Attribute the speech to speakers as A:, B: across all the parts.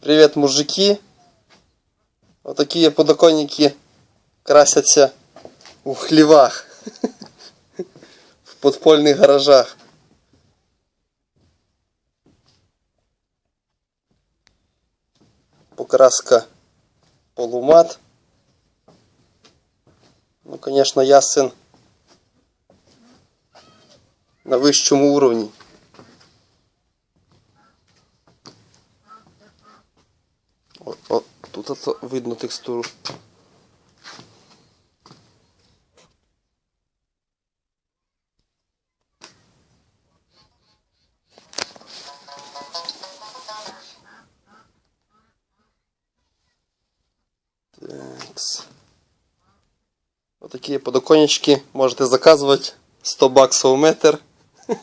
A: Привет, мужики. Вот такие подоконники красятся в хлевах. В подпольных гаражах. Покраска полумат. Ну, конечно, ясен на вищому уровні. О, тут ото видно текстуру. Такс. Подоконнички можете заказывать. 100 баксов метр.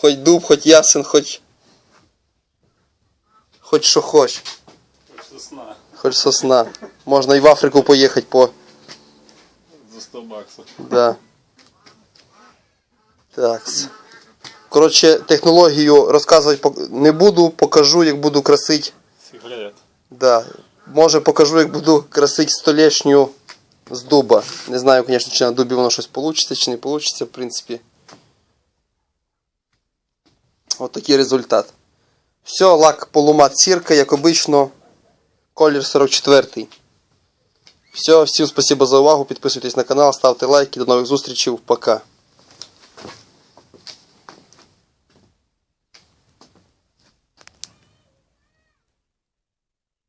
A: Хоть дуб, хоть ясен, хоть... Хоть що хоч.
B: Сосна
A: Хоть сосна. Можна і в Африку поїхати по...
B: за 100 баксов.
A: Да. Так. Коротше, технологію розказувати не буду, покажу, як буду красити.
B: Сигарет.
A: Да. Може покажу, як буду красити столешню з дуба. Не знаю, звісно, чи на дубі воно щось вийде, чи не вийде, в принципі. От такий результат. Все, лак полумат сірка, як обично. Колір 44. Все, всім спасибо за увагу. Підписуйтесь на канал, ставте лайки. До нових зустрічей. Пока.